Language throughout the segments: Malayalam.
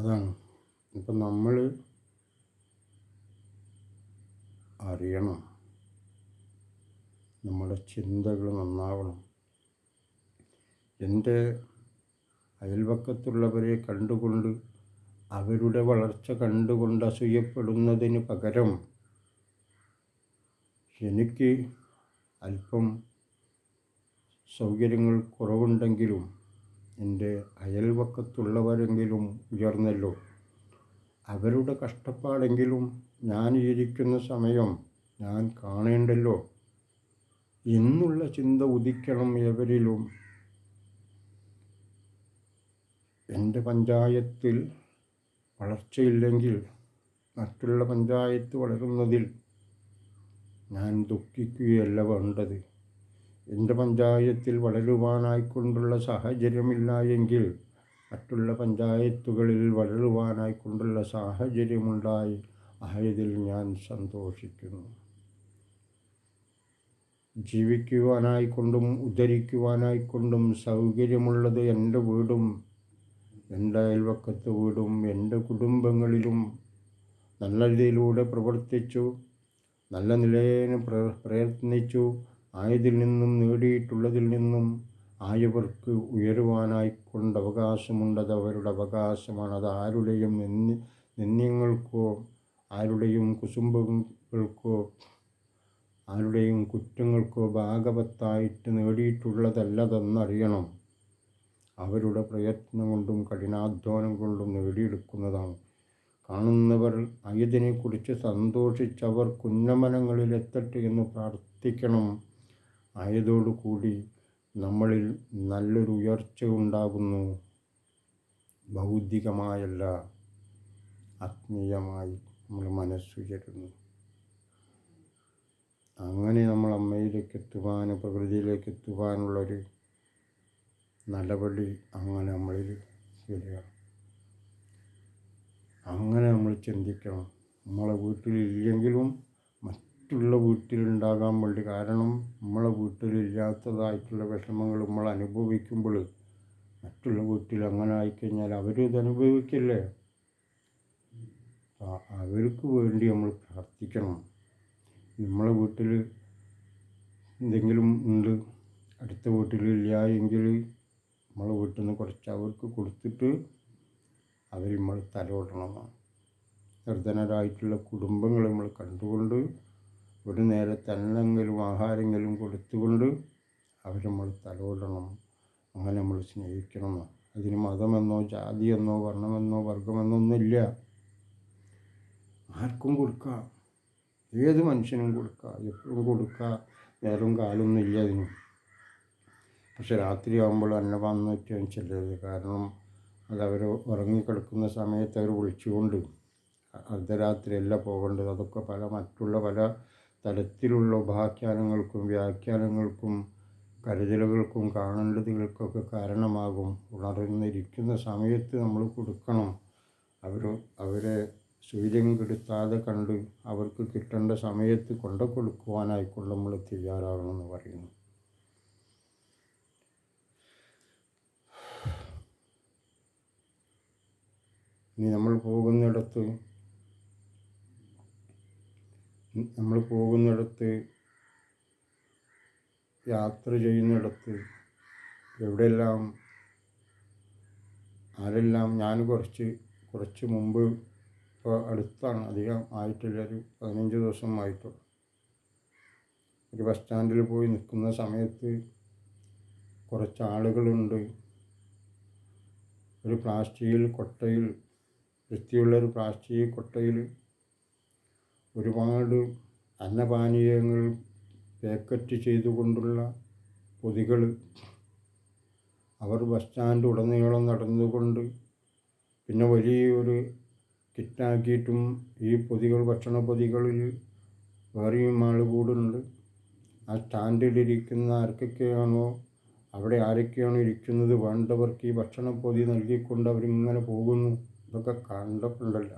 അതാണ്. ഇപ്പം നമ്മൾ അറിയണം. നമ്മുടെ ചിന്തകൾ നന്നാവണം. എന്റെ അയൽവക്കത്തുള്ളവരെ കണ്ടുകൊണ്ട് അവരുടെ വളർച്ച കണ്ടുകൊണ്ട് അസൂയപ്പെടുന്നതിന് പകരം എനിക്ക് അല്പം സൗകര്യങ്ങൾ കുറവുണ്ടെങ്കിലും എന്റെ അയൽവക്കത്തുള്ളവരെങ്കിലും ഉയർന്നല്ലോ. അവരുടെ കഷ്ടപ്പാടെങ്കിലും ഞാൻ ഇരിക്കുന്ന സമയം ഞാൻ കാണേണ്ടല്ലോ. എന്നുള്ള ചിന്ത ഉദിക്കണം എവരിലും എന്റെ പഞ്ചായത്തിൽ വളർച്ചയില്ലെങ്കിൽ മറ്റുള്ള പഞ്ചായത്ത് വളരുന്നതിൽ ഞാൻ ദുഃഖിക്കുകയല്ല വേണ്ടത്. എന്റെ പഞ്ചായത്തിൽ വളരുവാനായിക്കൊണ്ടുള്ള സാഹചര്യമില്ല എങ്കിൽ മറ്റുള്ള പഞ്ചായത്തുകളിൽ വളരുവാനായിക്കൊണ്ടുള്ള സാഹചര്യമുണ്ടായി. ആയതിൽ ഞാൻ സന്തോഷിക്കുന്നു. ജീവിക്കുവാനായിക്കൊണ്ടും ഉദ്ധരിക്കുവാനായിക്കൊണ്ടും സൗകര്യമുള്ളത് എന്റെ വീടും എന്റെ അയൽവക്കത്ത് വീടും എന്റെ കുടുംബങ്ങളിലും നല്ല രീതിയിലൂടെ പ്രവർത്തിച്ചു നല്ല നിലയിൽ പ്രയത്നിച്ചു ആയതിൽ നിന്നും നേടിയിട്ടുള്ളതിൽ നിന്നും ആയവർക്ക് ഉയരുവാനായിക്കൊണ്ട് അവകാശമുണ്ടത് അവരുടെ അവകാശമാണ്. അത് ആരുടെയും നിന്യ നിന്ദ്യങ്ങൾക്കോ ആരുടെയും കുസുംബങ്ങൾക്കോ ആരുടെയും കുറ്റങ്ങൾക്കോ ഭാഗവത്തായിട്ട് നേടിയിട്ടുള്ളതല്ലതെന്നറിയണം. അവരുടെ പ്രയത്നം കൊണ്ടും കഠിനാധ്വാനം കൊണ്ടും നേടിയെടുക്കുന്നതാണ്. കാണുന്നവർ അയതിനെക്കുറിച്ച് സന്തോഷിച്ചവർ കുന്നമനങ്ങളിലെത്തട്ടെ എന്ന് പ്രാർത്ഥിക്കണം. ആയതോടുകൂടി നമ്മളിൽ നല്ലൊരു ഉയർച്ച ഉണ്ടാകുന്നു. ഭൗതികമായല്ല ആത്മീയമായി നമ്മൾ മനസ്സുചരുന്നു അങ്ങനെ നമ്മൾ അമ്മയിലേക്ക് എത്തുവാൻ പ്രകൃതിയിലേക്ക് എത്തുവാനുള്ളൊരു നടപടി അങ്ങനെ നമ്മളിൽ വരിക. അങ്ങനെ നമ്മൾ ചിന്തിക്കണം. നമ്മളെ വീട്ടിലില്ലെങ്കിലും മറ്റുള്ള വീട്ടിലുണ്ടാകാൻ വേണ്ടി കാരണം നമ്മളെ വീട്ടിലില്ലാത്തതായിട്ടുള്ള വിഷമങ്ങൾ നമ്മൾ അനുഭവിക്കുമ്പോൾ മറ്റുള്ള വീട്ടിൽ അങ്ങനെ ആയിക്കഴിഞ്ഞാൽ അവരും ഇത് അനുഭവിക്കില്ലേ? അവർക്ക് വേണ്ടി നമ്മൾ പ്രാർത്ഥിക്കണം. നമ്മളെ വീട്ടിൽ എന്തെങ്കിലും ഉണ്ട് അടുത്ത വീട്ടിലില്ല എങ്കിൽ നമ്മളെ വീട്ടിൽ നിന്ന് കുറച്ച് അവർക്ക് കൊടുത്തിട്ട് അവർ നമ്മൾ തലോടണം. നിർധനരായിട്ടുള്ള കുടുംബങ്ങളെ നമ്മൾ കണ്ടുകൊണ്ട് ഒരു നേരത്തെ അന്നെങ്കിലും ആഹാരമെങ്കിലും കൊടുത്തുകൊണ്ട് അവർ നമ്മൾ തലോടണം. അങ്ങനെ നമ്മൾ സ്നേഹിക്കണം. അതിന് മതമെന്നോ ജാതിയെന്നോ വർണമെന്നോ വർഗമെന്നോ ഒന്നുമില്ല. ആർക്കും കൊടുക്കാം. ഏത് മനുഷ്യനും കൊടുക്കുക എപ്പോഴും കൊടുക്കുക നേരവും കാലൊന്നുമില്ല അതിന്. പക്ഷെ രാത്രിയാകുമ്പോൾ അന്നപാനം വെച്ചാൽ ചെല്ലരുത് കാരണം അതവർ ഉറങ്ങിക്കിടക്കുന്ന സമയത്ത് അവർ വിളിച്ചുകൊണ്ട് അർദ്ധരാത്രിയല്ല പോകേണ്ടത്. അതൊക്കെ പല മറ്റുള്ള പല തരത്തിലുള്ള ഉപാഖ്യാനങ്ങൾക്കും വ്യാഖ്യാനങ്ങൾക്കും കരുതലുകൾക്കും കാണേണ്ടതുകൾക്കൊക്കെ കാരണമാകും. ഉണർന്നിരിക്കുന്ന സമയത്ത് നമ്മൾ കൊടുക്കണം. അവർ അവരെ സൂര്യം കെടുത്താതെ കണ്ട് അവർക്ക് കിട്ടേണ്ട സമയത്ത് കൊണ്ടു കൊടുക്കുവാനായിക്കൊണ്ട് നമ്മൾ തയ്യാറാകണമെന്ന് പറയുന്നു. ഇനി നമ്മൾ പോകുന്നിടത്ത് നമ്മൾ പോകുന്നിടത്ത് യാത്ര ചെയ്യുന്നിടത്ത് എവിടെയെല്ലാം ആരെല്ലാം ഞാൻ കുറച്ച് കുറച്ച് മുമ്പ് ഇപ്പോൾ അടുത്താണ് അധികം ആയിട്ടില്ല ഒരു പതിനഞ്ച് ദിവസം ആയിട്ടുള്ളൂ. ഒരു ബസ് സ്റ്റാൻഡിൽ പോയി നിൽക്കുന്ന സമയത്ത് കുറച്ച് ആളുകളുണ്ട്. ഒരു പ്ലാസ്റ്റിക്കിൽ കൊട്ടയിൽ വൃത്തിയുള്ളൊരു പ്ലാസ്റ്റിക് കൊട്ടയിൽ ഒരുപാട് അന്നപാനീയങ്ങൾ പാക്കറ്റ് ചെയ്തുകൊണ്ടുള്ള പൊതികൾ അവർ ബസ് സ്റ്റാൻഡ് ഉടനീളം നടന്നുകൊണ്ട് പിന്നെ വലിയൊരു കിറ്റാക്കിയിട്ടും ഈ പൊതികൾ ഭക്ഷണ പൊതികളിൽ വേറെയും ആൾ കൂടുന്നുണ്ട്. ആ സ്റ്റാൻഡിലിരിക്കുന്ന ആർക്കൊക്കെയാണോ അവിടെ ആരൊക്കെയാണോ ഇരിക്കുന്നത് വേണ്ടവർക്ക് ഈ ഭക്ഷണ പൊതി നൽകിക്കൊണ്ട് അവരിങ്ങനെ പോകുന്നു? ഇതൊക്കെ കണ്ടപ്പോണ്ടല്ല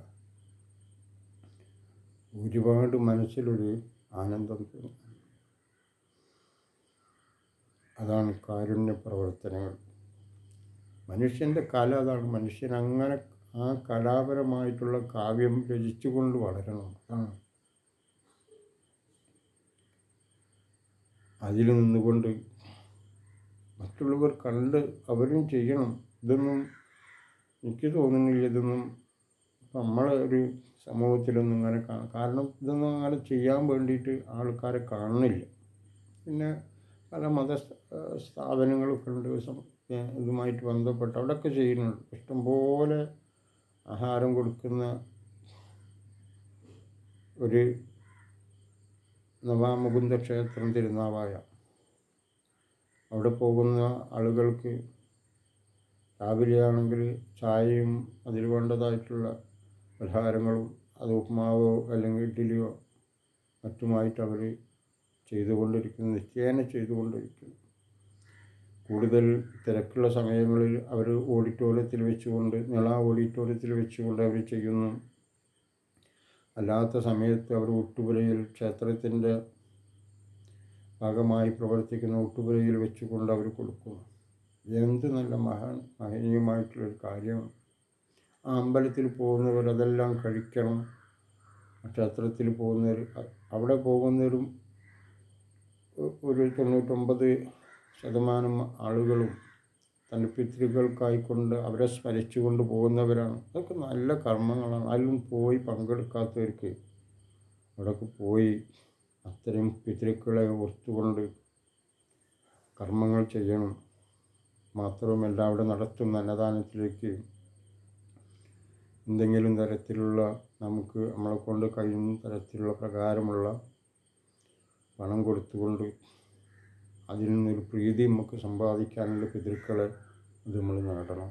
ഒരുപാട് മനസ്സിലൊരു ആനന്ദം തോന്നും. അതാണ് കാരുണ്യ പ്രവർത്തനങ്ങൾ. മനുഷ്യന്റെ കല അതാണ്. മനുഷ്യൻ അങ്ങനെ ആ കലാപരമായിട്ടുള്ള കാവ്യം രചിച്ചുകൊണ്ട് വളരണം. അതാണ്. അതിൽ നിന്നുകൊണ്ട് മറ്റുള്ളവർ കണ്ട് അവരും ചെയ്യണം. ഇതൊന്നും എനിക്ക് തോന്നുന്നില്ല. ഇതൊന്നും നമ്മളൊരു സമൂഹത്തിലൊന്നും അങ്ങനെ കാരണം ഇതൊന്നും അങ്ങനെ ചെയ്യാൻ വേണ്ടിയിട്ട് ആൾക്കാരെ കാണുന്നില്ല. പിന്നെ പല മത സ്ഥാപനങ്ങളൊക്കെ ഉണ്ട് ഇതുമായിട്ട് ബന്ധപ്പെട്ട് അവിടെയൊക്കെ ചെയ്യുന്നുണ്ട്. ഇഷ്ടംപോലെ ആഹാരം കൊടുക്കുന്ന ഒരു നവാമുകുന്ദ ക്ഷേത്രം തിരുനാവായ. അവിടെ പോകുന്ന ആളുകൾക്ക് രാവിലെയാണെങ്കിൽ ചായയും അതിൽ വേണ്ടതായിട്ടുള്ള പലഹാരങ്ങളും അത് ഉപ്മാവോ അല്ലെങ്കിൽ ഇഡ്ഡലിയോ മറ്റുമായിട്ട് അവർ ചെയ്തുകൊണ്ടിരിക്കുന്നു നിത്യേന ചെയ്തുകൊണ്ടിരിക്കുന്നു. കൂടുതൽ തിരക്കുള്ള സമയങ്ങളിൽ അവർ ഓഡിറ്റോറിയത്തിൽ വെച്ചുകൊണ്ട് നിള ഓഡിറ്റോറിയത്തിൽ വെച്ചുകൊണ്ട് അവർ ചെയ്യുന്നു. അല്ലാത്ത സമയത്ത് അവർ ഒട്ടുപുരയിൽ ക്ഷേത്രത്തിന്റെ ഭാഗമായി പ്രവർത്തിക്കുന്ന ഒട്ടുപുരയിൽ വെച്ചുകൊണ്ട് അവർ കൊടുക്കുന്നു. എന്ത് നല്ല മഹാൻ മഹനീയമായിട്ടുള്ളൊരു കാര്യമാണ്. അമ്പലത്തിൽ പോകുന്നവർ അതെല്ലാം കഴിക്കണം. ക്ഷേത്രത്തിൽ പോകുന്നവർ അവിടെ പോകുന്നവരും ഒരു തൊണ്ണൂറ്റൊമ്പത് ശതമാനം ആളുകളും തന്റെ പിതൃകൾക്കായിക്കൊണ്ട് അവരെ സ്മരിച്ചുകൊണ്ട് പോകുന്നവരാണ്. അതൊക്കെ നല്ല കർമ്മങ്ങളാണ്. അതിലും പോയി പങ്കെടുക്കാത്തവർക്ക് അവിടെയൊക്കെ പോയി അത്തരം പിതൃക്കളെ ഓർത്തുകൊണ്ട് കർമ്മങ്ങൾ ചെയ്യണം. മാത്രവുമല്ല അവിടെ നടത്തുന്ന അന്നദാനത്തിലേക്ക് എന്തെങ്കിലും തരത്തിലുള്ള നമുക്ക് നമ്മളെ കൊണ്ട് കഴിയുന്ന തരത്തിലുള്ള പ്രകാരമുള്ള പണം കൊടുത്തുകൊണ്ട് അതിൽ നിന്നൊരു പ്രീതി നമുക്ക് സമ്പാദിക്കാനുള്ള പിതൃക്കളെ ഇത് നമ്മൾ നേടണം.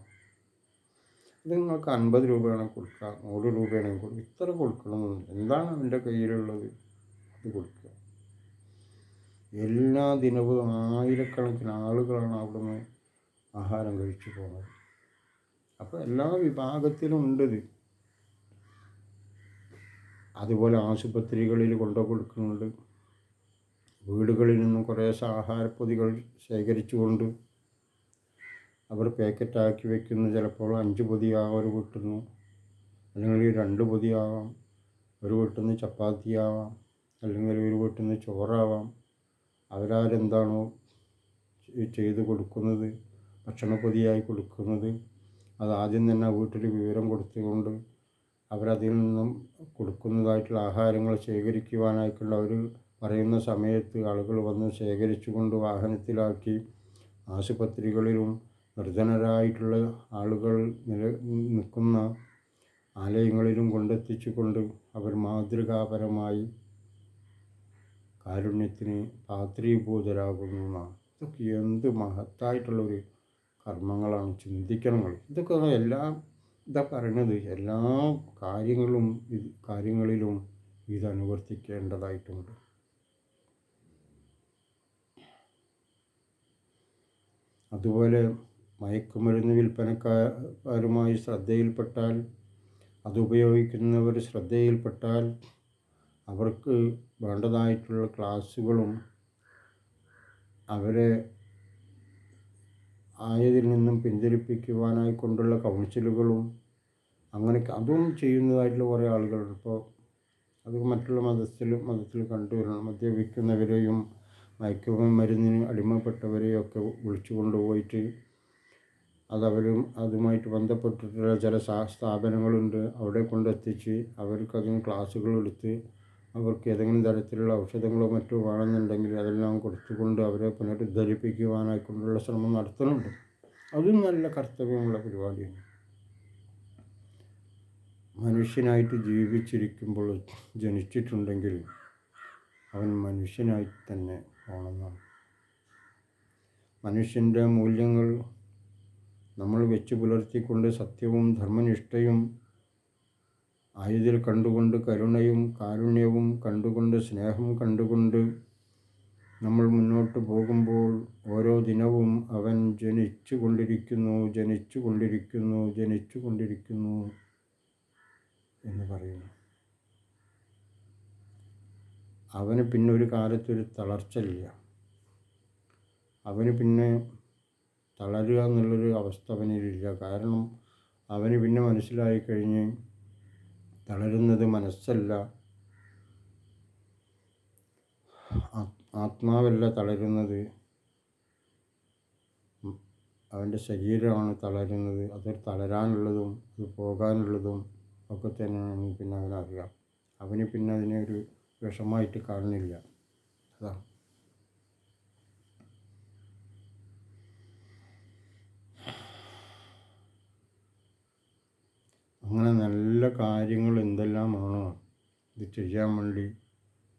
ഇത് നിങ്ങൾക്ക് അൻപത് രൂപയാണ് കൊടുക്കുക നൂറ് രൂപയാണെങ്കിൽ കൊടുക്കുക ഇത്ര കൊടുക്കണമെന്നുണ്ട്. എന്താണ് അവന്റെ കയ്യിലുള്ളത്? അത് കൊടുക്കുക. എല്ലാ ദിനവും ആയിരക്കണക്കിന് ആളുകളാണ് അവിടുന്ന് ആഹാരം കഴിച്ചു പോകുന്നത്. അപ്പോൾ എല്ലാ വിഭാഗത്തിലും ഉണ്ടത്. അതുപോലെ ആശുപത്രികളിൽ കൊണ്ടു കൊടുക്കുന്നുണ്ട്. വീടുകളിൽ നിന്നും കുറേ ആഹാരപ്പൊതികൾ ശേഖരിച്ചുകൊണ്ട് അവർ പാക്കറ്റാക്കി വെക്കുന്നു. ചിലപ്പോൾ അഞ്ച് പൊതിയാവും ഒരു കിട്ടുന്നു അല്ലെങ്കിൽ രണ്ട് പൊതിയാവാം. ഒരു വീട്ടിൽ നിന്ന് ചപ്പാത്തിയാവാം. അല്ലെങ്കിൽ ഒരു വീട്ടിൽ നിന്ന് ചോറാവാം. അവരാരെന്താണോ ചെയ്ത് കൊടുക്കുന്നത്? ഭക്ഷണപ്പൊതിയായി കൊടുക്കുന്നത്. അത് ആദ്യം തന്നെ വീട്ടിൽ വിവരം കൊടുത്തുകൊണ്ട് അവരതിൽ നിന്നും കൊടുക്കുന്നതായിട്ടുള്ള ആഹാരങ്ങൾ ശേഖരിക്കുവാനായിട്ടുള്ള അവർ പറയുന്ന സമയത്ത് ആളുകൾ വന്ന് ശേഖരിച്ചുകൊണ്ട് വാഹനത്തിലാക്കി ആശുപത്രികളിലും നിർധനരായിട്ടുള്ള ആളുകൾ നില നിൽക്കുന്ന ആലയങ്ങളിലും കൊണ്ടെത്തിച്ചുകൊണ്ട് അവർ മാതൃകാപരമായി കാരുണ്യത്തിന് പാത്രീഭൂതരാകുന്നു ഇതൊക്കെ എന്ത് മഹത്തായിട്ടുള്ളൊരു കർമ്മങ്ങളാണ് ചിന്തിക്കണങ്ങൾ. ഇതൊക്കെ എല്ലാം ഇതാ പറയണത് എല്ലാ കാര്യങ്ങളും കാര്യങ്ങളിലും ഇത് അനുവർത്തിക്കേണ്ടതായിട്ടുണ്ട്. അതുപോലെ മയക്കുമരുന്ന് വിൽപ്പനക്കാരുമായി ശ്രദ്ധയിൽപ്പെട്ടാൽ അതുപയോഗിക്കുന്നവർ ശ്രദ്ധയിൽപ്പെട്ടാൽ അവർക്ക് വേണ്ടതായിട്ടുള്ള ക്ലാസ്സുകളും അവരെ ആയതിൽ നിന്നും പിന്തിരിപ്പിക്കുവാനായി കൊണ്ടുള്ള കൗൺസിലുകളും അങ്ങനെ അതും ചെയ്യുന്നതായിട്ടുള്ള കുറേ ആളുകളുണ്ട്. ഇപ്പോൾ അത് മറ്റുള്ള മതത്തിൽ മതത്തിൽ കണ്ടുവരണം മദ്യപിക്കുന്നവരെയും മയക്കുമരുന്നിന് അടിമപ്പെട്ടവരെയും ഒക്കെ വിളിച്ചു കൊണ്ടുപോയിട്ട് അതവരും അതുമായിട്ട് ബന്ധപ്പെട്ടിട്ടുള്ള ചില സ്ഥാപനങ്ങളുണ്ട്. അവിടെ കൊണ്ടെത്തിച്ച് അവർക്കതിന് ക്ലാസ്സുകളെടുത്ത് അവർക്ക് ഏതെങ്കിലും തരത്തിലുള്ള ഔഷധങ്ങളോ മറ്റോ വേണമെന്നുണ്ടെങ്കിൽ അതെല്ലാം കൊടുത്തുകൊണ്ട് അവരെ പുനരുദ്ധരിപ്പിക്കുവാനായിക്കൊണ്ടുള്ള ശ്രമം നടത്തുന്നുണ്ട്. അതും നല്ല കർത്തവ്യമുള്ള പരിപാടിയാണ്. മനുഷ്യനായിട്ട് ജീവിച്ചിരിക്കുമ്പോൾ ജനിച്ചിട്ടുണ്ടെങ്കിൽ അവൻ മനുഷ്യനായി തന്നെ പോകണമെന്നാണ് മനുഷ്യന്റെ മൂല്യങ്ങൾ നമ്മൾ വെച്ച് പുലർത്തിക്കൊണ്ട് സത്യവും ധർമ്മനിഷ്ഠയും ആയതിൽ കണ്ടുകൊണ്ട് കരുണയും കാരുണ്യവും കണ്ടുകൊണ്ട് സ്നേഹം കണ്ടുകൊണ്ട് നമ്മൾ മുന്നോട്ട് പോകുമ്പോൾ ഓരോ ദിനവും അവൻ ജനിച്ചു കൊണ്ടിരിക്കുന്നു ജനിച്ചു കൊണ്ടിരിക്കുന്നു ജനിച്ചു കൊണ്ടിരിക്കുന്നു എന്ന് പറയുന്നു. അവന് പിന്നെ ഒരു കാലത്തൊരു തളർച്ചയില്ല അവന് പിന്നെ തളരുക എന്നുള്ളൊരു അവസ്ഥ അവനിലില്ല. കാരണം അവന് പിന്നെ മനസ്സിലായി കഴിഞ്ഞ് തളരുന്നത് മനസ്സല്ല. ആത്മാവല്ല തളരുന്നത്. അവന്റെ ശരീരമാണ് തളരുന്നത്. അത് തളരാനുള്ളതും അത് പോകാനുള്ളതും ഒക്കെ തന്നെയാണ്. പിന്നെ അവനറിയാം. അവന് പിന്നെ അതിനെ ഒരു വിഷമായിട്ട് കാണുന്നില്ല. അതാണ്. അങ്ങനെ നല്ല കാര്യങ്ങൾ എന്തെല്ലാമാണോ ഇത് ചെയ്യാൻ വേണ്ടി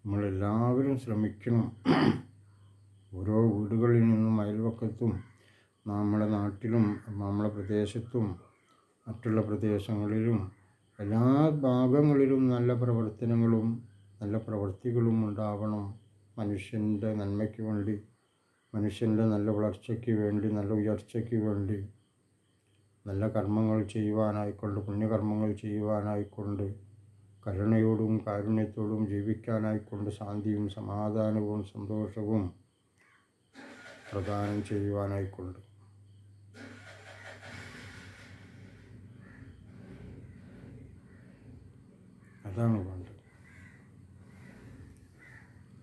നമ്മളെല്ലാവരും ശ്രമിക്കണം. ഓരോ വീടുകളിൽ നിന്നും അയൽവക്കത്തും നമ്മുടെ നാട്ടിലും നമ്മുടെ പ്രദേശത്തും മറ്റുള്ള പ്രദേശങ്ങളിലും എല്ലാ ഭാഗങ്ങളിലും നല്ല പ്രവർത്തനങ്ങളും നല്ല പ്രവൃത്തികളും ഉണ്ടാവണം. മനുഷ്യന്റെ നന്മയ്ക്ക് വേണ്ടി മനുഷ്യന്റെ നല്ല വളർച്ചയ്ക്ക് വേണ്ടി നല്ല ഉയർച്ചയ്ക്ക് വേണ്ടി. നല്ല കർമ്മങ്ങൾ ചെയ്യുവാനായിക്കൊണ്ട് പുണ്യകർമ്മങ്ങൾ ചെയ്യുവാനായിക്കൊണ്ട് കരുണയോടും കാരുണ്യത്തോടും ജീവിക്കാനായിക്കൊണ്ട് ശാന്തിയും സമാധാനവും സന്തോഷവും പ്രദാനം ചെയ്യുവാനായിക്കൊണ്ട്. അതാണ് വേണ്ടത്.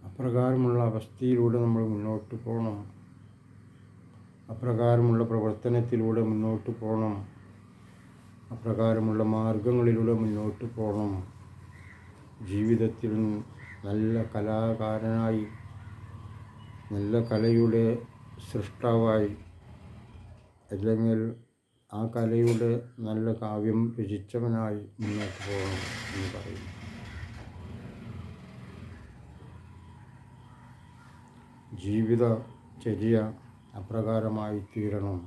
അപ്രകാരമുള്ള അവസ്ഥയിലൂടെ നമ്മൾ മുന്നോട്ട് പോകണം. അപ്രകാരമുള്ള പ്രവർത്തനത്തിലൂടെ മുന്നോട്ട് പോകണം അപ്രകാരമുള്ള മാർഗങ്ങളിലൂടെ മുന്നോട്ട് പോകണം ജീവിതത്തിൽ നല്ല കലാകാരനായി നല്ല കലയുടെ സൃഷ്ടാവായി അല്ലെങ്കിൽ ആ കലയുടെ നല്ല കാവ്യം രചിച്ചവനായി മുന്നോട്ട് പോകണം എന്ന് പറയുന്നു ജീവിത ചര്യ അപ്രകാരമായി തീരണം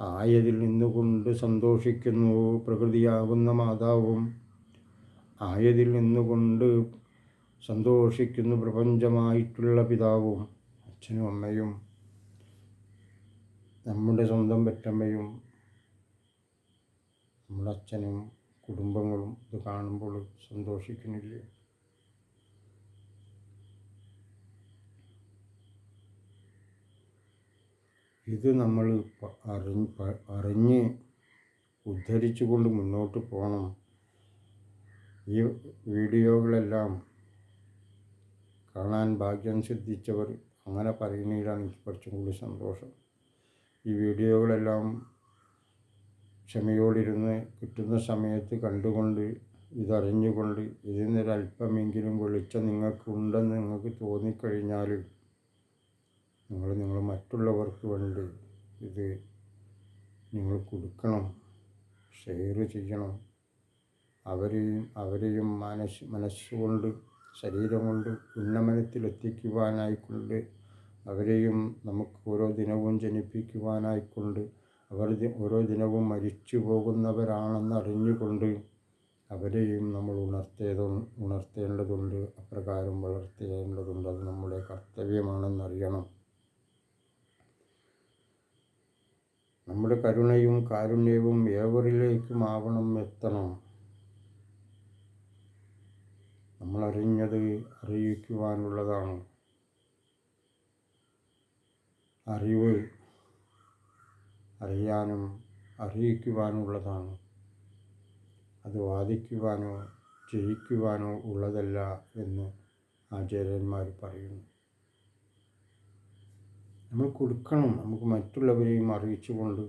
ആയതിൽ നിന്നുകൊണ്ട് സന്തോഷിക്കുന്നു പ്രകൃതിയാകുന്ന മാതാവും. ആയതിൽ നിന്നുകൊണ്ട് സന്തോഷിക്കുന്നു പ്രപഞ്ചമായിട്ടുള്ള പിതാവും അച്ഛനും അമ്മയും നമ്മുടെ സ്വന്തം പെറ്റമ്മയും നമ്മുടെ അച്ഛനും കുടുംബങ്ങളും ഇത് കാണുമ്പോൾ സന്തോഷിക്കുന്നില്ലേ? ഇത് നമ്മൾ അറിഞ്ഞ് അറിഞ്ഞ് ഉദ്ധരിച്ചുകൊണ്ട് മുന്നോട്ട് പോകണം ഈ വീഡിയോകളെല്ലാം കാണാൻ ഭാഗ്യം സിദ്ധിച്ചവർ അങ്ങനെ പറയുന്നതിലാണ് എനിക്ക് കുറച്ചും കൂടി സന്തോഷം. ഈ വീഡിയോകളെല്ലാം ക്ഷമയോടിരുന്ന് കിട്ടുന്ന സമയത്ത് കണ്ടുകൊണ്ട് ഇതറിഞ്ഞുകൊണ്ട് ഇതിൽ നിന്നൊരല്പമെങ്കിലും വെളിച്ചം നിങ്ങൾക്കുണ്ടെന്ന് നിങ്ങൾക്ക് തോന്നിക്കഴിഞ്ഞാൽ നിങ്ങൾ നിങ്ങൾ മറ്റുള്ളവർക്ക് വേണ്ടി ഇത് നിങ്ങൾ കൊടുക്കണം ഷെയർ ചെയ്യണം. അവരെയും അവരെയും മനസ് മനസ്സുകൊണ്ട് ശരീരം കൊണ്ട് ഉന്നമനത്തിലെത്തിക്കുവാനായിക്കൊണ്ട് അവരെയും നമുക്ക് ഓരോ ദിനവും ജനിപ്പിക്കുവാനായിക്കൊണ്ട് അവർ ഓരോ ദിനവും മരിച്ചു പോകുന്നവരാണെന്ന് അറിഞ്ഞുകൊണ്ട് അവരെയും നമ്മൾ ഉണർത്തേത ഉണർത്തേണ്ടതുണ്ട്. അപ്രകാരം വളർത്തേണ്ടതുണ്ട് അത് നമ്മുടെ കർത്തവ്യമാണെന്നറിയണം നമ്മുടെ കരുണയും കാരുണ്യവും ഏവരിലേക്കും ഏവരിലേക്കുമാവണം എത്തണം. നമ്മളറിഞ്ഞത് അറിയിക്കുവാനുള്ളതാണ്. അറിവ് അറിയാനും അറിയിക്കുവാനുള്ളതാണ്. അത് വാദിക്കുവാനോ ജയിക്കുവാനോ ഉള്ളതല്ല എന്ന് ആചാര്യന്മാർ പറയുന്നു. നമ്മൾ കൊടുക്കണം. നമുക്ക് മറ്റുള്ളവരെയും അറിയിച്ചുകൊണ്ട്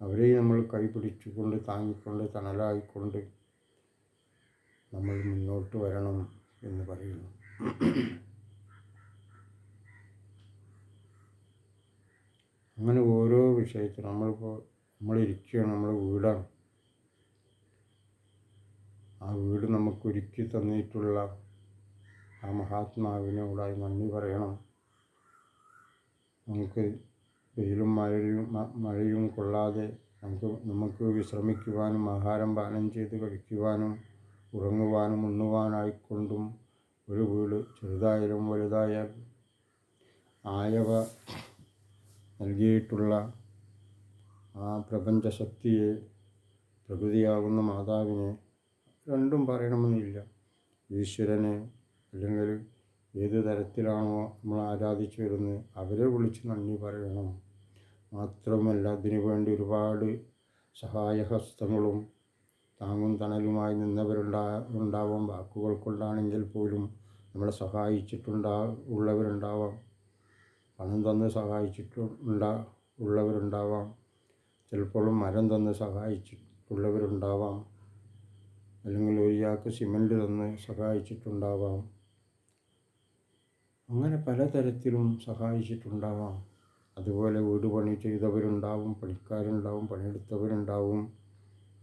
അവരെയും നമ്മൾ കൈപിടിച്ചുകൊണ്ട് താങ്ങിക്കൊണ്ട് തണലായിക്കൊണ്ട് നമ്മൾ മുന്നോട്ട് വരണം എന്ന് പറയുന്നു. അങ്ങനെ ഓരോ വിഷയത്തിലും നമ്മളിപ്പോൾ നമ്മളിരിക്കുകയാണ് നമ്മുടെ വീടാണ്. ആ വീട് നമുക്ക് ഒരുക്കി തന്നിട്ടുള്ള ആ മഹാത്മാവിനോടായി നന്ദി പറയണം. നമുക്ക് വെയിലും മഴയും മഴയും കൊള്ളാതെ നമുക്ക് നമുക്ക് വിശ്രമിക്കുവാനും ആഹാരം പാനം ചെയ്ത് കഴിക്കുവാനും ഉറങ്ങുവാനും ഉണ്ണുവാനായിക്കൊണ്ടും ഒരു വീട് ചെറുതായാലും വലുതായാലും ആയവ നൽകിയിട്ടുള്ള ആ പ്രപഞ്ചശക്തിയെ പ്രകൃതിയാകുന്ന മാതാവിനെ രണ്ടും പറയണമെന്നില്ല. ഈശ്വരനെ അല്ലെങ്കിൽ ഏത് തരത്തിലാണോ നമ്മൾ ആരാധിച്ചു വരുന്നത് അവരെ വിളിച്ച് നന്ദി പറയണം. മാത്രമല്ല അതിനു വേണ്ടി ഒരുപാട് സഹായഹസ്തങ്ങളും താങ്ങും തണലുമായി നിന്നവരുണ്ടാ ഉണ്ടാവാം. വാക്കുകൾ കൊണ്ടാണെങ്കിൽ പോലും നമ്മളെ സഹായിച്ചിട്ടുണ്ടാ ഉള്ളവരുണ്ടാവാം. പണം തന്ന് സഹായിച്ചിട്ടുണ്ടാ ഉള്ളവരുണ്ടാവാം. ചിലപ്പോഴും മരം തന്ന് സഹായിച്ചിട്ടുള്ളവരുണ്ടാവാം. അല്ലെങ്കിൽ ഒരു ചാക്ക് സിമന്റ് തന്ന് സഹായിച്ചിട്ടുണ്ടാവാം. അങ്ങനെ പലതരത്തിലും സഹായിച്ചിട്ടുണ്ടാവാം. അതുപോലെ വീട് പണി ചെയ്തവരുണ്ടാവും പണിക്കാരുണ്ടാവും പണിയെടുത്തവരുണ്ടാവും.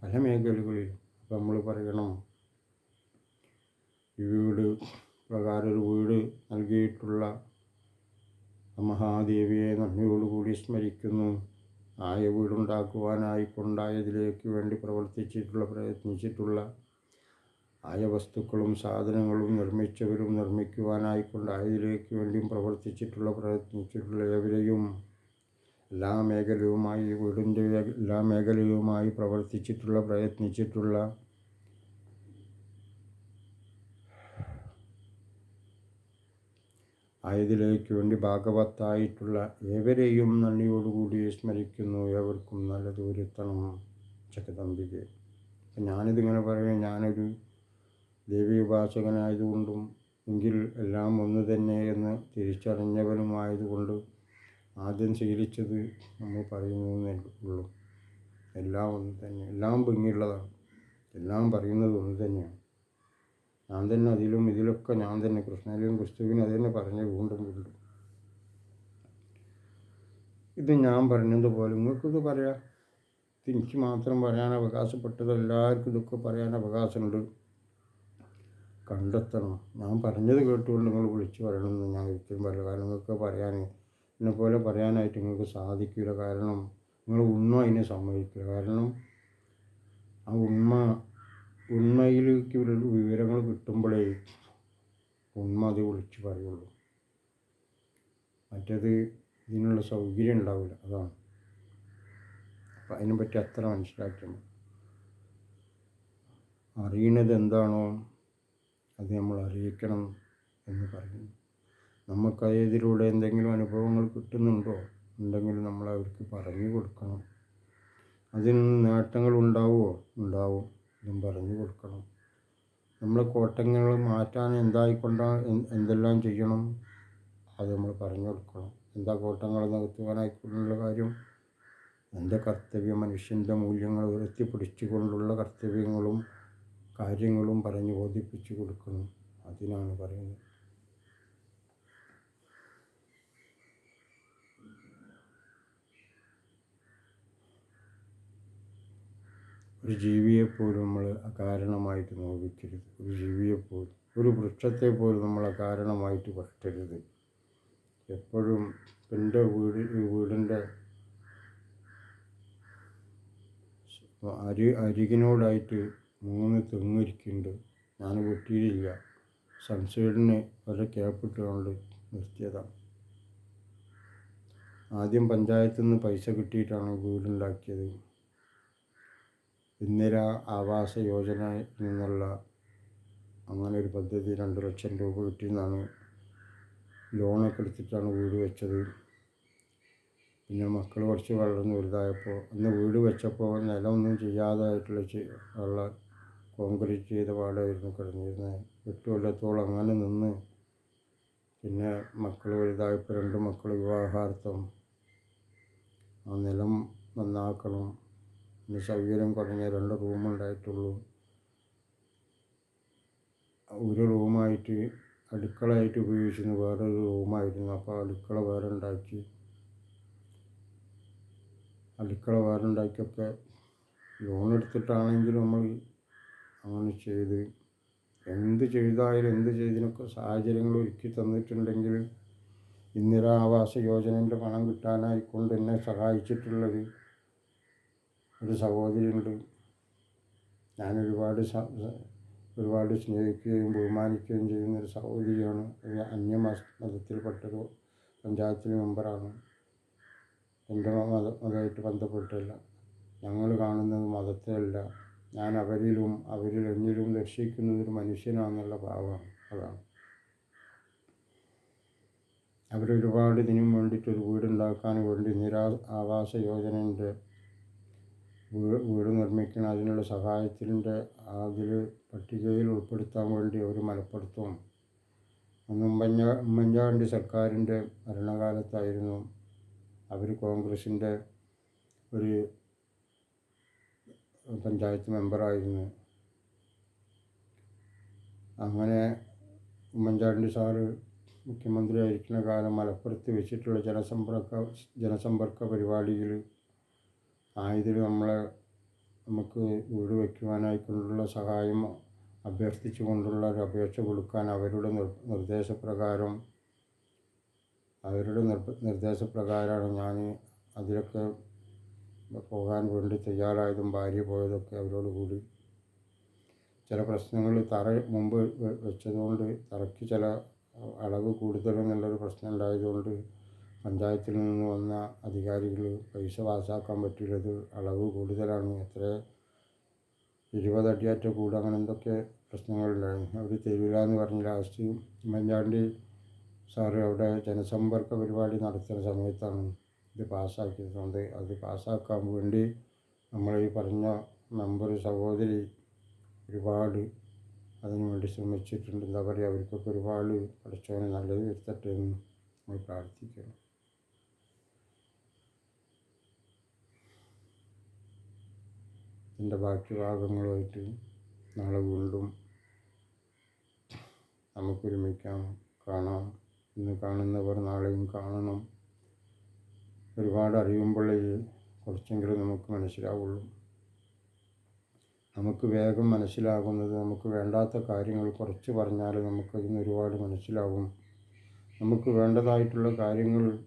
പല മേഖലകളിൽ നമ്മൾ പറയണം വീട് പ്രകാരം ഒരു വീട് നൽകിയിട്ടുള്ള മഹാദേവിയെ നന്ദിയോടുകൂടി സ്മരിക്കുന്നു. ആയ വീടുണ്ടാക്കുവാനായി കൊണ്ടായതിലേക്ക് വേണ്ടി പ്രവർത്തിച്ചിട്ടുള്ള പ്രയത്നിച്ചിട്ടുള്ള ആയ വസ്തുക്കളും സാധനങ്ങളും നിർമ്മിച്ചവരും നിർമ്മിക്കുവാനായി കൊണ്ടായതിലേക്ക് വേണ്ടിയും പ്രവർത്തിച്ചിട്ടുള്ള പ്രയത്നിച്ചിട്ടുള്ള ഏവരെയും എല്ലാ മേഖലയുമായി വീടിന്റെ എല്ലാ മേഖലയുമായി പ്രവർത്തിച്ചിട്ടുള്ള പ്രയത്നിച്ചിട്ടുള്ള ആയതിലേക്ക് വേണ്ടി ഭാഗവത്തായിട്ടുള്ള ഏവരെയും നന്ദിയോടുകൂടി സ്മരിക്കുന്നു. ഏവർക്കും നല്ലത് വരുത്തണം ചക്കതമ്പിക്ക് ഞാനിതിങ്ങനെ പറയുന്നത് ഞാനൊരു ദേവി ഉപാസകനായതുകൊണ്ടും എങ്കിൽ എല്ലാം ഒന്ന് തന്നെ എന്ന് തിരിച്ചറിഞ്ഞവനുമായതുകൊണ്ട് ആദ്യം ശീലിച്ചത് നമ്മൾ പറയുന്നതെന്നേ ഉള്ളൂ. എല്ലാം ഒന്ന് തന്നെ എല്ലാം ഭംഗിയുള്ളതാണ്. എല്ലാം പറയുന്നത് ഒന്ന് തന്നെയാണ്. ഞാൻ തന്നെ അതിലും ഇതിലൊക്കെ ഞാൻ തന്നെ കൃഷ്ണനിലും ക്രിസ്തുവിനും അത് തന്നെ പറഞ്ഞ് വീണ്ടും വീണ്ടും ഇത് ഞാൻ പറഞ്ഞതുപോലെ നിങ്ങൾക്കിത് പറയാം. എനിക്ക് മാത്രം പറയാൻ അവകാശപ്പെട്ടത് എല്ലാവർക്കും ഇതൊക്കെ പറയാൻ അവകാശമുണ്ട്. കണ്ടെത്തണം. ഞാൻ പറഞ്ഞത് കേട്ടുകൊണ്ട് നിങ്ങൾ വിളിച്ചു പറയണമെന്ന് ഞാൻ ഒരിക്കലും പറയില്ല. കാരണം നിങ്ങൾക്ക് പറയാൻ എന്നെ പോലെ പറയാനായിട്ട് നിങ്ങൾക്ക് സാധിക്കില്ല. കാരണം നിങ്ങൾ ഉണ്മ അതിനെ സമ്മതിക്കില്ല. കാരണം ആ ഉണ്മ ഉണ്മയിലേക്ക് വിവരങ്ങൾ കിട്ടുമ്പോഴേ ഉണ്മ അത് വിളിച്ച് പറയുള്ളൂ. മറ്റത് ഇതിനുള്ള സൗകര്യം ഉണ്ടാവില്ല. അതാണ്. അപ്പം അതിനെപ്പറ്റി അത്ര മനസ്സിലാക്കണം അറിയണത് എന്താണോ അത് നമ്മൾ അറിയിക്കണം എന്ന് പറയുന്നു. നമുക്ക് അതിലൂടെ എന്തെങ്കിലും അനുഭവങ്ങൾ കിട്ടുന്നുണ്ടോ? ഉണ്ടെങ്കിൽ നമ്മൾ അവർക്ക് പറഞ്ഞു കൊടുക്കണം. അതിൽ നിന്ന് നേട്ടങ്ങൾ ഉണ്ടാവുമോ? ഉണ്ടാവും. ഇതും പറഞ്ഞു കൊടുക്കണം. നമ്മൾ കോട്ടങ്ങൾ മാറ്റാൻ എന്തായിക്കൊണ്ടാണ് എന്തെല്ലാം ചെയ്യണം? അത് നമ്മൾ പറഞ്ഞു കൊടുക്കണം. എന്താ കോട്ടങ്ങൾ നികത്തുവാനായിക്കൊണ്ടുള്ള കാര്യം? എന്റെ കർത്തവ്യം? മനുഷ്യന്റെ മൂല്യങ്ങൾ ഉയർത്തിപ്പിടിച്ചുകൊണ്ടുള്ള കർത്തവ്യങ്ങളും കാര്യങ്ങളും പറഞ്ഞ് ബോധിപ്പിച്ചു കൊടുക്കുന്നു. അതിനാണ് പറയുന്നത്. ഒരു ജീവിയെപ്പോലും നമ്മൾ അകാരണമായിട്ട് നോവിക്കരുത്. ഒരു ജീവിയെപ്പോലും ഒരു വൃക്ഷത്തെപ്പോലും നമ്മൾ അകാരണമായിട്ട് പറ്റരുത് എപ്പോഴും എന്റെ വീട് വീടിന്റെ അരി അരികിനോടായിട്ട് മൂന്ന് തെങ്ങിരിക്കുന്നുണ്ട് ഞാൻ വെട്ടിയിട്ടില്ല. സൺസൈഡിന് ഒരു ക്യാപ്പിട്ടുകൊണ്ട് നിർത്തിയതാണ് ആദ്യം പഞ്ചായത്തിൽ നിന്ന് പൈസ കിട്ടിയിട്ടാണ് വീടുണ്ടാക്കിയത്. ഇന്ദിര ആവാസ യോജനയിൽ നിന്നുള്ള അങ്ങനെ ഒരു പദ്ധതി രണ്ട് ലക്ഷം രൂപ കിട്ടിയെന്നാണ് ലോണൊക്കെ എടുത്തിട്ടാണ് വീട് വെച്ചത്. പിന്നെ മക്കൾ കുറച്ച് വളർന്ന് വലുതായപ്പോൾ അന്ന് വീട് വെച്ചപ്പോൾ നിലമൊന്നും ചെയ്യാതായിട്ടുള്ള ഉള്ള കോൺക്രീറ്റ് ചെയ്ത പാടായിരുന്നു കിടന്നിരുന്നത് എട്ട് കൊല്ലത്തോളം അങ്ങനെ നിന്ന്. പിന്നെ മക്കൾ വലുതായപ്പോൾ രണ്ട് മക്കൾ വിവാഹാർത്ഥം. ആ നിലം നന്നാക്കണം. പിന്നെ സൗകര്യം കുറഞ്ഞ രണ്ട് റൂമുണ്ടായിട്ടുള്ളൂ ഒരു റൂമായിട്ട് അടുക്കളയായിട്ട് ഉപയോഗിച്ചിരുന്നു വേറൊരു റൂമായിരുന്നു. അപ്പോൾ അടുക്കള വേറെ ഉണ്ടാക്കി അടുക്കള വേറെ ഉണ്ടാക്കിയൊക്കെ ലോൺ എടുത്തിട്ടാണെങ്കിലും നമ്മൾ അങ്ങനെ ചെയ്ത് എന്ത് ചെയ്തായാലും എന്ത് ചെയ്തതിനൊക്കെ സാഹചര്യങ്ങൾ ഒരുക്കി തന്നിട്ടുണ്ടെങ്കിൽ ഇന്ദിരാ ആവാസ യോജനന്റെ പണം കിട്ടാനായിക്കൊണ്ട് എന്നെ സഹായിച്ചിട്ടുള്ളത് ഒരു സഹോദരിയുണ്ട്. ഞാൻ ഒരുപാട് ഒരുപാട് സ്നേഹിക്കുകയും ബഹുമാനിക്കുകയും ചെയ്യുന്ന ഒരു സഹോദരിയാണ്. ഒരു അന്യ മതത്തിൽപ്പെട്ടൊരു പഞ്ചായത്തിൽ മെമ്പറാണ്. എന്റെ മത മതമായിട്ട് ബന്ധപ്പെട്ടല്ല ഞങ്ങൾ കാണുന്നത് മതത്തെയല്ല ഞാൻ അവരിലും അവരിൽ എന്നിലും രക്ഷിക്കുന്നതൊരു മനുഷ്യനാണെന്നുള്ള ഭാവമാണ് അതാണ്. അവരൊരുപാട് ഇതിനും വേണ്ടിയിട്ട് ഒരു വീടുണ്ടാക്കാൻ വേണ്ടി നിരാ ആവാസ യോജനന്റെ വീ- വീട് നിർമ്മിക്കണം അതിനുള്ള സഹായത്തിന്റെ അതിൽ പട്ടികയിൽ ഉൾപ്പെടുത്താൻ വേണ്ടി അവർ മലപ്പുറത്തും അന്ന് ഉമ്മഞ്ഞ ഉമ്മൻചാണ്ടി സർക്കാരിന്റെ ഭരണകാലത്തായിരുന്നു അവർ കോൺഗ്രസിന്റെ ഒരു പഞ്ചായത്ത് മെമ്പറായിരുന്നു. അങ്ങനെ ഉമ്മൻചാണ്ടി സാറ് മുഖ്യമന്ത്രി ആയിരിക്കുന്ന കാലം മലപ്പുറത്ത് വെച്ചിട്ടുള്ള ജനസമ്പർക്ക ജനസമ്പർക്ക പരിപാടിയിൽ ആയതിൽ നമ്മളെ നമുക്ക് വീട് വയ്ക്കുവാനായിക്കൊണ്ടുള്ള സഹായം അഭ്യർത്ഥിച്ചു കൊണ്ടുള്ള ഒരു അപേക്ഷ കൊടുക്കാൻ അവരുടെ നിർ നിർദ്ദേശപ്രകാരം അവരുടെ നിർ നിർദ്ദേശപ്രകാരമാണ് ഞാൻ അതിലൊക്കെ പോകാൻ വേണ്ടി തയ്യാറായതും ഭാര്യ പോയതൊക്കെ അവരോട് കൂടി. ചില പ്രശ്നങ്ങൾ തറ മുമ്പ് വെച്ചതുകൊണ്ട് തറയ്ക്ക് ചില അളവ് കൂടുതൽ കൂടുതലെന്നുള്ളൊരു പ്രശ്നം ഉണ്ടായതുകൊണ്ട് പഞ്ചായത്തിൽ നിന്ന് വന്ന അധികാരികൾ പൈസ പാസ്സാക്കാൻ പറ്റിയത് അളവ് കൂടുതലാണ്. എത്ര? ഇരുപതടിയാറ്റ കൂടുക അങ്ങനെ എന്തൊക്കെ പ്രശ്നങ്ങളുണ്ടായിരുന്നു അവർ തരില്ല എന്ന് പറഞ്ഞ് ലാസ്റ്റ് ഉമ്മൻചാണ്ടി സാറ് അവിടെ ജനസമ്പർക്ക പരിപാടി നടത്തുന്ന സമയത്താണ്. ഇത് പാസ്സാക്കിയിട്ടുണ്ട്. അത് പാസ്സാക്കാൻ വേണ്ടി നമ്മൾ ഈ പറഞ്ഞ നമ്പർ സഹോദരി ഒരുപാട് അതിനു വേണ്ടി ശ്രമിച്ചിട്ടുണ്ട്. എന്താ പറയുക അവർക്കൊക്കെ ഒരുപാട് പഠിച്ചവന് നല്ലത് വരുത്തട്ടെ എന്ന് നമ്മൾ പ്രാർത്ഥിക്കണം ഇതിന്റെ ബാക്കി ഭാഗങ്ങളുമായിട്ട് നാളെ വീണ്ടും നമുക്കൊരുമിക്കാം. കാണാം. ഇന്ന് കാണുന്നവർ നാളെയും കാണണം. ഒരുപാട് അറിയുമ്പോഴേ കുറച്ചെങ്കിലും നമുക്ക് മനസ്സിലാവുള്ളൂ. നമുക്ക് വേഗം മനസ്സിലാകുന്നത് നമുക്ക് വേണ്ടാത്ത കാര്യങ്ങൾ കുറച്ച് പറഞ്ഞാൽ നമുക്കതിന് ഒരുപാട് മനസ്സിലാവും. നമുക്ക് വേണ്ടതായിട്ടുള്ള കാര്യങ്ങൾ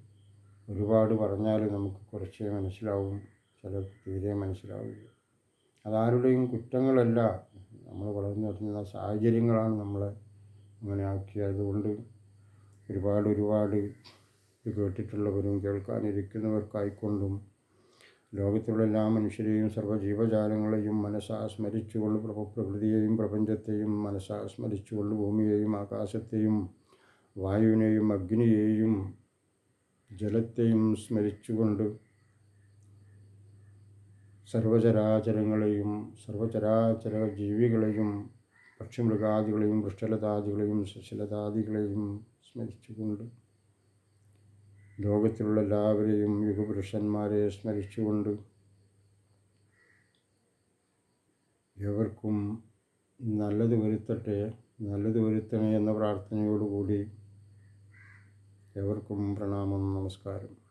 ഒരുപാട് പറഞ്ഞാൽ നമുക്ക് കുറച്ചേ മനസ്സിലാവും. ചില തീരെ മനസ്സിലാവില്ല. അതാരുടെയും കുറ്റങ്ങളല്ല. നമ്മൾ വളർന്നു വരുന്ന സാഹചര്യങ്ങളാണ് നമ്മളെ അങ്ങനെ ആക്കിയത്. കൊണ്ട് ഒരുപാട് ഒരുപാട് ഇത് കേട്ടിട്ടുള്ളവരും കേൾക്കാനിരിക്കുന്നവർക്കായിക്കൊണ്ടും ലോകത്തിലുള്ള എല്ലാ മനുഷ്യരെയും സർവജീവജാലങ്ങളെയും മനസ്സാ സ്മരിച്ചുകൊണ്ട് പ്രകൃതിയെയും പ്രപഞ്ചത്തെയും മനസ്സാ സ്മരിച്ചുകൊണ്ട് ഭൂമിയെയും ആകാശത്തെയും വായുവിനെയും അഗ്നിയെയും ജലത്തെയും സ്മരിച്ചുകൊണ്ട് സർവചരാചരങ്ങളെയും സർവചരാചര ജീവികളെയും പക്ഷിമൃഗാദികളെയും വൃക്ഷലതാദികളെയും സസ്യലതാദികളെയും സ്മരിച്ചുകൊണ്ട് ലോകത്തിലുള്ള എല്ലാവരെയും യുഗപുരുഷന്മാരെ സ്മരിച്ചുകൊണ്ട് എവർക്കും നല്ലത് വരുത്തട്ടെ നല്ലത് വരുത്തണേ എന്ന പ്രാർത്ഥനയോടുകൂടി എവർക്കും പ്രണാമം നമസ്കാരം.